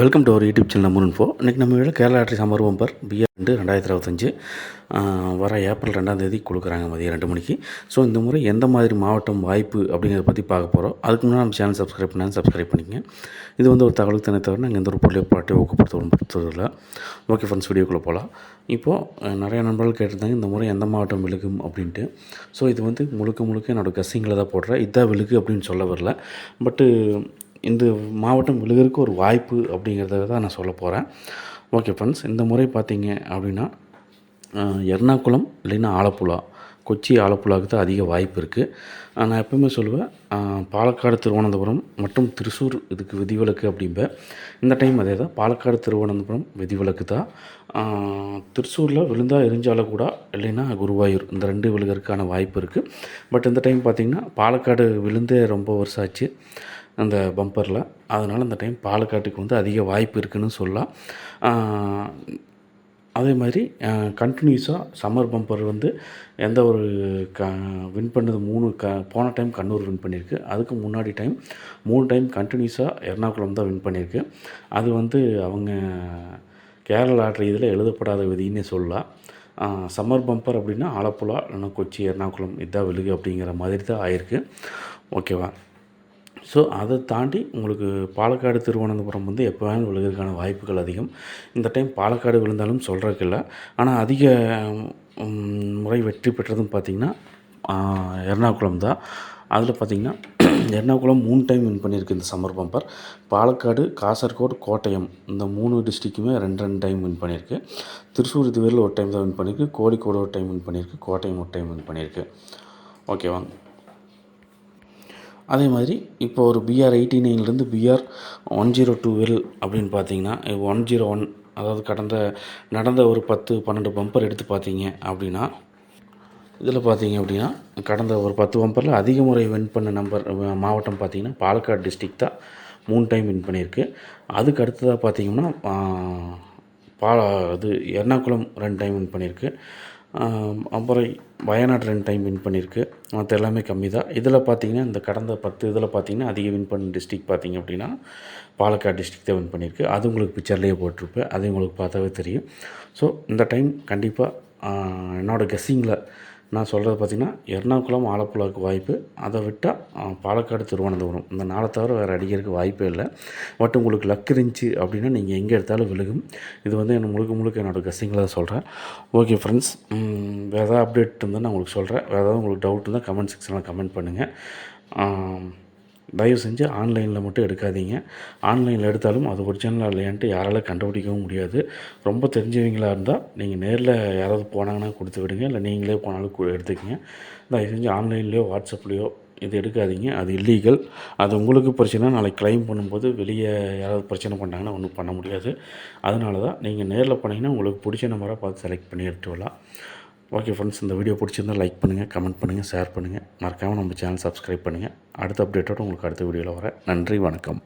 Welcome to our YouTube channel number info இன்றைக்கி நம்ம வீடு கேரளா ஆட்ரி சம்மர் பம்பர் பிஆர் ரெண்டு ரெண்டாயிரத்தி இருபத்தஞ்சு. வர ஏப்ரல் ரெண்டாம் தேதி கொடுக்குறாங்க மதியம் ரெண்டு மணிக்கு. ஸோ இந்த முறை எந்த மாதிரி மாவட்டம் வாய்ப்பு அப்படிங்கிறத பற்றி பார்க்க போகிறோம் அதுக்கு முன்னாடி நம்ம சேனல் சப்ஸ்கிரைப் பண்ணாலும் சப்ஸ்கிரைப் பண்ணிக்கங்க. இது வந்து ஒரு தகவலுக்கு தானே தவிர நாங்கள் எந்த ஒரு பொருளையோ பாட்டியோ ஊக்கப்படுத்துவதில்லை ஓகே ஃப்ரெண்ட்ஸ் வீடியோக்குள்ளே போகலாம் இப்போது நிறைய நண்பர்கள் கேட்டிருந்தாங்க இந்த முறை எந்த மாவட்டம் விழுகும் அப்படின்ட்டு. ஸோ இது வந்து முழுக்க முழுக்க என்னோடய கசிங்கில் தான் போடுறேன். இதான் விழுகு அப்படின்னு சொல்ல வரல. பட்டு இந்த மாவட்டம் விழுகிறதுக்கு ஒரு வாய்ப்பு அப்படிங்கிறத தான் நான் சொல்ல போகிறேன் ஓகே ஃப்ரெண்ட்ஸ் இந்த முறை பார்த்தீங்க அப்படின்னா எர்ணாகுளம் இல்லைன்னா ஆலப்புழா கொச்சி ஆலப்புழாவுக்கு தான் அதிக வாய்ப்பு இருக்குது நான் எப்பவுமே சொல்லுவேன் பாலக்காடு திருவனந்தபுரம் மற்றும் திருச்சூர் இதுக்கு விதிவிலக்கு அப்படிம்பேன் இந்த டைம் அதே தான். பாலக்காடு திருவனந்தபுரம் விதிவிலக்கு தான். திருச்சூரில் விழுந்தா எரிஞ்சால கூட இல்லைன்னா குருவாயூர் இந்த ரெண்டு விழுகிறதுக்கான வாய்ப்பு இருக்குது பட் இந்த டைம் பார்த்திங்கன்னா பாலக்காடு விழுந்தே ரொம்ப வருஷம் ஆச்சு. அந்த பம்பரில் அதனால் அந்த டைம் பாலக்காட்டுக்கு வந்து அதிக வாய்ப்பு இருக்குதுன்னு சொல்லலாம். அதே மாதிரி கண்டினியூஸாக சம்மர் பம்பர் வந்து எந்த ஒரு க வின் பண்ணது மூணு க போன டைம் கண்ணூர் வின் பண்ணியிருக்கு. அதுக்கு முன்னாடி டைம் மூணு டைம் கண்டினியூஸாக எர்ணாகுளம் தான் வின் பண்ணியிருக்கு. அது வந்து அவங்க கேரளா லாட்ரி இதில் எழுதப்படாத விதின்னே சொல்லலாம். சம்மர் பம்பர் அப்படின்னா ஆலப்புழா இல்லைன்னா கொச்சி எர்ணாகுளம் இதான் விழுகு அப்படிங்கிற மாதிரி தான் ஆயிருக்கு. ஓகேவா? ஸோ அதை தாண்டி உங்களுக்கு பாலக்காடு திருவனந்தபுரம் வந்து எப்போ வேணாலும் விழுகிறதுக்கான வாய்ப்புகள் அதிகம். இந்த டைம் பாலக்காடு விழுந்தாலும் சொல்கிறதுக்கு இல்லை ஆனால் அதிக முறை வெற்றி பெற்றதும் பார்த்திங்கன்னா எர்ணாகுளம் தான். அதில் பார்த்திங்கன்னா எர்ணாகுளம் மூணு டைம் வின் பண்ணியிருக்கு இந்த சம்மர் பம்பர் பாலக்காடு காசர்கோடு கோட்டயம் இந்த மூணு டிஸ்ட்ரிக்குமே ரெண்டு ரெண்டு டைம் வின் பண்ணியிருக்கு. திருச்சூர் இதுவரையில் ஒரு டைம் தான் வின் பண்ணியிருக்கு. கோழிக்கோடு ஒரு டைம் வின் பண்ணியிருக்கு. கோட்டயம் ஒரு டைம் வின் பண்ணியிருக்கு. ஓகேவா அதே மாதிரி இப்போ ஒரு பிஆர் எயிட்டி நைன்லேருந்து பிஆர் ஒன் ஜீரோ டூவில் அப்படின்னு பார்த்தீங்கன்னா ஒன் ஜீரோ ஒன் அதாவது கடந்த நடந்த ஒரு பத்து பன்னெண்டு பம்பர் எடுத்து பார்த்தீங்க அப்படின்னா இதில் பார்த்தீங்க அப்படின்னா கடந்த ஒரு பத்து பம்பரில் அதிக முறை வின் பண்ண நம்பர் மாவட்டம் பார்த்தீங்கன்னா பாலக்காடு டிஸ்ட்ரிக் தான் மூணு டைம் வின் பண்ணியிருக்கு. அதுக்கு அடுத்ததாக பார்த்தீங்கன்னா பா பாலா இது எர்ணாகுளம் ரெண்டு டைம் வின் பண்ணியிருக்கு. அப்புறம் வயநாடு ரெண்டு டைம் வின் பண்ணியிருக்கு. மற்ற எல்லாமே கம்மி தான் இதில் பார்த்தீங்கன்னா இந்த கடந்த பத்து இதில் பார்த்தீங்கன்னா அதிக வின் பண்ண டிஸ்ட்ரிக் பார்த்தீங்க அப்படின்னா பாலக்காடு டிஸ்ட்ரிக் தான் வின் பண்ணியிருக்கு. அது உங்களுக்கு பிக்சர்லேயே போட்டிருப்பேன். அது உங்களுக்கு பார்த்தாவே தெரியும். ஸோ இந்த டைம் கண்டிப்பாக என்னோடய கெஸ்ஸிங்கில் நான் சொல்கிறது பார்த்திங்கன்னா எர்ணாகுளம் ஆலப்புழாவுக்கு வாய்ப்பு. அதை விட்டால் பாலக்காடு திருவனந்தபுரம். இந்த நாளை தவிர வேறு அடிக்கிறதுக்கு வாய்ப்பே இல்லை. பட் உங்களுக்கு லக் இருந்துச்சு அப்படின்னா நீங்கள் எங்கே எடுத்தாலும் விழுகும் இது வந்து என்ன முழுக்க முழுக்க என்னோடய கெஸ்ஸிங்கில் தான் சொல்கிறேன் ஓகே ஃப்ரெண்ட்ஸ் வேறு ஏதாவது அப்டேட் இருந்தால் நான் உங்களுக்கு சொல்கிறேன் வேறு ஏதாவது உங்களுக்கு டவுட் இருந்தால் கமெண்ட் செக்ஷனில் கமெண்ட் பண்ணுங்கள் தயவு செஞ்சு ஆன்லைனில் மட்டும் எடுக்காதீங்க. ஆன்லைனில் எடுத்தாலும் அது ஒரிஜினலாக இல்லையான்ட்டு யாரால் கண்டுபிடிக்கவும் முடியாது. ரொம்ப தெரிஞ்சவங்களாக இருந்தால் நீங்கள் நேரில் யாராவது போனாங்கன்னா கொடுத்து விடுங்க. இல்லை நீங்களே போனாலும் எடுத்துக்கங்க. தயவு செஞ்சு ஆன்லைன்லேயோ வாட்ஸ்அப்லேயோ இது எடுக்காதீங்க. அது இல்லீகல் அது உங்களுக்கு பிரச்சனை. நாளைக்கு கிளைம் பண்ணும்போது வெளியே யாராவது பிரச்சனை பண்ணாங்கன்னா ஒன்றும் பண்ண முடியாது. அதனால தான் நீங்கள் நேரில் போனீங்கன்னா உங்களுக்கு பிடிச்ச நம்பராக பார்த்து செலக்ட் பண்ணி எடுத்து வரலாம். ஓகே ஃப்ரெண்ட்ஸ் இந்த வீடியோ பிடிச்சிருந்தா லைக் பண்ணுங்கள் கமெண்ட் பண்ணுங்கள் ஷேர் பண்ணுங்கள் மறக்காமல் நம்ம சேனல் சப்ஸ்கிரைப் பண்ணுங்கள் அடுத்த அப்டேட்டோட உங்களுக்கு அடுத்த வீடியோவில் வரேன். நன்றி வணக்கம்.